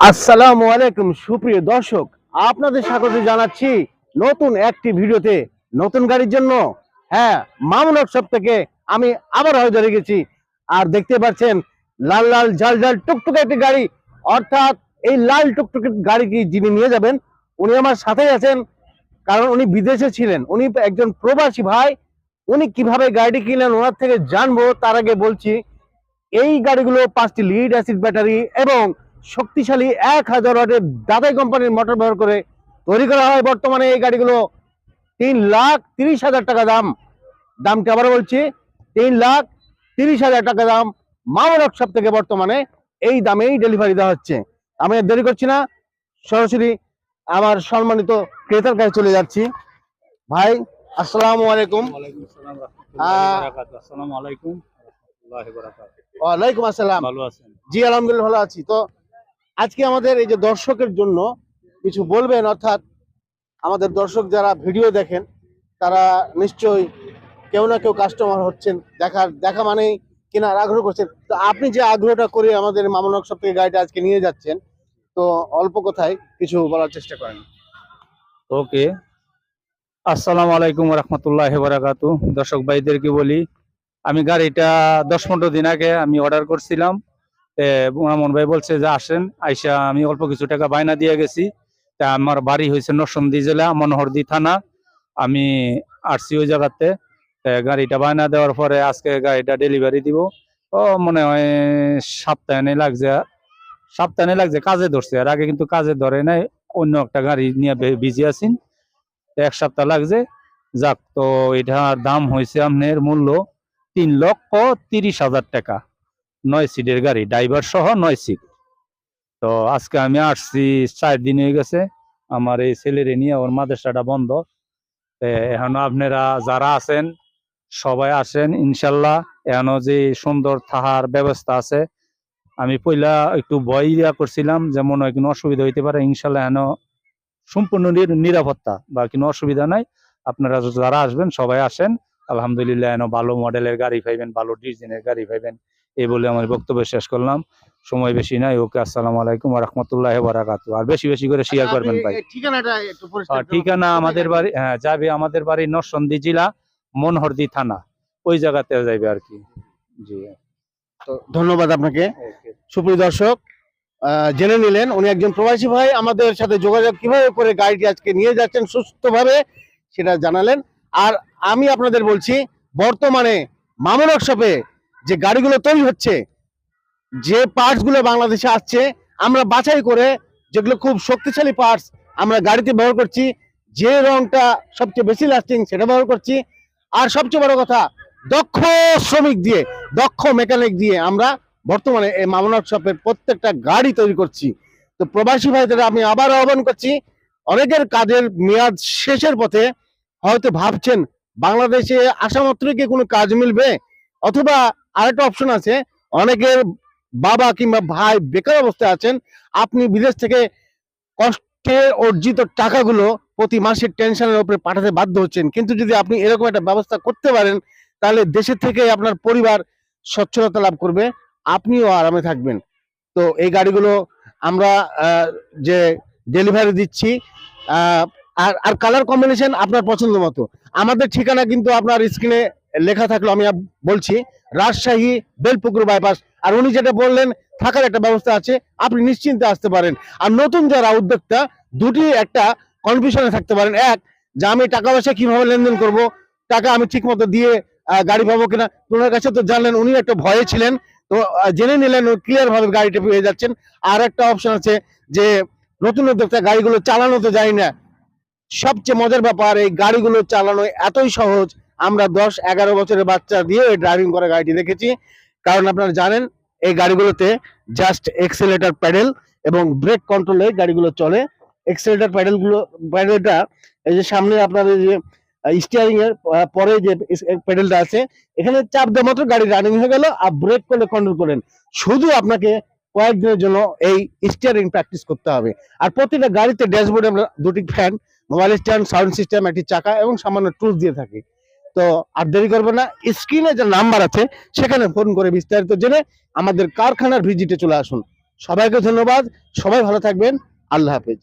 আসসালামু আলাইকুম, সুপ্রিয় দর্শক। আপনাদের স্বাগত জানাচ্ছি নতুন একটি ভিডিওতে। নতুন গাড়ির জন্য হ্যাঁ মামুন সব থেকে আমি আবার হয়ে গেছি। আর দেখতে পাচ্ছেন, লাল লাল ঝাল ঝাল টুকটুকে একটি গাড়ি। অর্থাৎ এই লাল টুকটুকে গাড়িটি যিনি নিয়ে যাবেন, উনি আমার সাথেই আছেন। কারণ উনি বিদেশে ছিলেন। উনি একজন প্রবাসী ভাই। উনি কীভাবে গাড়িটি কিনলেন, ওনার থেকে জানব। তার আগে বলছি, এই গাড়িগুলো পাঁচটি লিড অ্যাসিড ব্যাটারি এবং শক্তিশালী এক হাজার ওয়াটের দাদাই কোম্পানির মোটর ব্যবহার করে তৈরি করা হয় বর্তমানে এই গাড়িগুলো। তিন লাখ তিরিশ হাজার টাকা দাম। দামটা আবার বলছি তিন লাখ তিরিশ হাজার টাকা দাম মামলক সব থেকে বর্তমানে এই দামেই ডেলিভারি দেওয়া হচ্ছে। আমি আর দেরি করছি না সরাসরি আমার সম্মানিত ক্রেতার কাছে চলে যাচ্ছি। ভাই আসসালামু আলাইকুম। ওয়ালাইকুম আসসালাম। ভালো আছেন? জি আলহামদুলিল্লাহ ভালো আছি। তো আজকে আমাদের এই যে দর্শকের জন্য কিছু বলবেন, অর্থাৎ আমাদের দর্শক যারা ভিডিও দেখেন, তারা নিশ্চয়ই কেউ না কেউ কাস্টমার হচ্ছেন, দেখার, দেখা মানেই কেনার আগ্রহ করছেন। তো আপনি যে আগ্রহটা করে আমাদের মামনক সব থেকে গাড়িটা আজকে নিয়ে যাচ্ছেন, তো অল্প কথায় কিছু বলার চেষ্টা করেন। ওকে। আসসালামু আলাইকুম রহমতুল্লাহ বারাকাতু দর্শক ভাইদেরকে বলি, আমি গাড়িটা দশ পনেরো দিন আগে আমি অর্ডার করছিলাম। মামুন ভাই বলছে যে আসেন, আইসা আমি অল্প কিছু টাকা বায়না দিয়ে গেছি। তা আমার বাড়ি হয়েছে নরসন্দী জেলা, মনোহরদি থানা। আমি আসছি ওই জায়গাতে। গাড়িটা বায়না দেওয়ার পরে আজকে গাড়িটা ডেলিভারি দিব। ও, মনে হয় সপ্তাহে লাগছে। সপ্তাহে লাগছে, কাজে ধরছে। আর আগে কিন্তু কাজে ধরে নাই, অন্য একটা গাড়ি নিয়ে বিজি আছেন এক সপ্তাহ লাগছে। যাক, তো এটার দাম হয়েছে আপনার মূল্য তিন লক্ষ তিরিশ হাজার টাকা। নয় সিটের গাড়ি ড্রাইভার সহ নয় সিট। তো আজকে আমি আসছি, চার দিন হয়ে গেছে, আমার এই ছেলেরে নিয়ে ওর মাদ্রাসাটা বন্ধ। এখন আপনারা যারা আছেন, সবাই আসেন, ইনশাল্লাহ। এখনও যে সুন্দর থাহার ব্যবস্থা আছে, আমি পয়লা একটু ভয় করছিলাম যেমন কোনো অসুবিধা হইতে পারে, ইনশাল্লাহ এন সম্পূর্ণ নির- নিরাপত্তা বা কোনো অসুবিধা নাই। আপনারা যারা আসবেন, সবাই আসেন। আলহামদুলিল্লাহ এন ভালো মডেলের গাড়ি পাইবেন, ভালো ডিজাইনের গাড়ি পাইবেন। এই বলে আমার বক্তব্য শেষ করলাম। সময় বেশি নাই। ওকে আসসালামু আলাইকুম রহমতুল্লাহ বারাকাতু আর বেশি বেশি করে শেয়ার করবেন ভাই। ঠিকানা আমাদের বাড়ি হ্যাঁ যাবে আমাদের বাড়ি নরসন্দী জেলা মনহরদি থানা। ওই জায়গাতে যাইবে আর কি। জি। তো ধন্যবাদ আপনাকে। সুপ্রিয় দর্শক আহ, জেনে নিলেন উনি একজন প্রবাসী ভাই। আমাদের সাথে যোগাযোগ কীভাবে করে গাড়িটি আজকে নিয়ে যাচ্ছেন সুস্থভাবে সেটা জানালেন। আর আমি আপনাদের বলছি বর্তমানে মামুন ওয়ার্কশপে যে গাড়িগুলো তৈরি হচ্ছে, যে পার্টসগুলো বাংলাদেশে আসছে, আমরা বাছাই করে যেগুলো খুব শক্তিশালী পার্টস আমরা গাড়িতে ব্যবহার করছি, যে রংটা সবচেয়ে বেশি লাস্টিং সেটা ব্যবহার করছি। আর সবচেয়ে বড় কথা, দক্ষ শ্রমিক দিয়ে, দক্ষ মেকানিক দিয়ে আমরা বর্তমানে এই মামুন শপের প্রত্যেকটা গাড়ি তৈরি করছি। তো প্রবাসী ভাইদের আমি আবার আহ্বান করছি, অনেকের কাজের মেয়াদ শেষের পথে হয়তো ভাবছেন, বাংলাদেশে আসা মাত্রই কি কোনো কাজ মিলবে? অথবা আরেকটা অপশন আছে। অনেকের বাবা কিংবা ভাই বেকার অবস্থায় আছেন। আপনি বিদেশ থেকে কষ্টে অর্জিত টাকাগুলো প্রতি মাসের টেনশনের উপরে পাঠাতে বাধ্য হচ্ছেন। কিন্তু যদি আপনি এরকম একটা ব্যবস্থা করতে পারেন, তাহলে দেশের থেকে আপনার পরিবার স্বচ্ছলতা লাভ করবে, আপনিও আরামে থাকবেন। তো এই গাড়িগুলো আমরা যে ডেলিভারি দিচ্ছি আর আর কালার কম্বিনেশন আপনার পছন্দ মতো। আমাদের ঠিকানা কিন্তু আপনার স্ক্রিনে লেখা থাকল, আমি বলছি। রাজশাহী, বেলপুকুর বাইপাস আর উনি যেটা বললেন, থাকার একটা ব্যবস্থা আছে, আপনি নিশ্চিন্তে আসতে পারেন। আর নতুন যারা উদ্যোক্তা, দুটি একটা কনফিউশনে থাকতে পারেন। এক, যে আমি টাকা পয়সা কীভাবে লেনদেন করব, টাকা আমি ঠিক মতো দিয়ে গাড়ি পাবো কিনা? ওনার কাছে তো জানলেন, উনি একটা ভয়ে ছিলেন। তো জেনে নিলেন ক্লিয়ার ভাবে গাড়িটা পেয়ে যাচ্ছেন। আর একটা অপশন আছে যে, নতুন উদ্যোক্তা গাড়িগুলো চালানো তো যায় না। সবচেয়ে মজার ব্যাপার, এই গাড়িগুলো চালানো এতই সহজ আমরা দশ এগারো বছরের বাচ্চা দিয়ে ওই ড্রাইভিং করা গাড়িটি দেখেছি। কারণ আপনারা জানেন, এই গাড়িগুলোতে জাস্ট এক্সেলেটার প্যাডেল এবং ব্রেক কন্ট্রোলে গাড়িগুলো চলে। এক্সেলেটার প্যাডেলগুলো প্যাডেলটা এই যে সামনে আপনাদের যে স্টিয়ারিং এর পরে যে প্যাডেলটা আছে, এখানে চাপ দেওয়া মাত্র গাড়ি রানিং হয়ে গেল আর ব্রেক করলে কন্ট্রোল করেন। শুধু আপনাকে কয়েকদিনের জন্য এই স্টিয়ারিং প্র্যাকটিস করতে হবে। আর প্রতিটা গাড়িতে ড্যাশবোর্ডে আমরা দুটি fan mobile stand sound system একটি চাকা এবং সামান্য টুলস দিয়ে থাকি। তো আর দেরি করব না, স্ক্রিনে যে নাম্বার আছে, সেখানে ফোন করে বিস্তারিত জেনে আমাদের কারখানার ভিজিটে চলে আসুন। সবাইকে ধন্যবাদ, সবাই ভালো থাকবেন, আল্লাহ হাফেজ।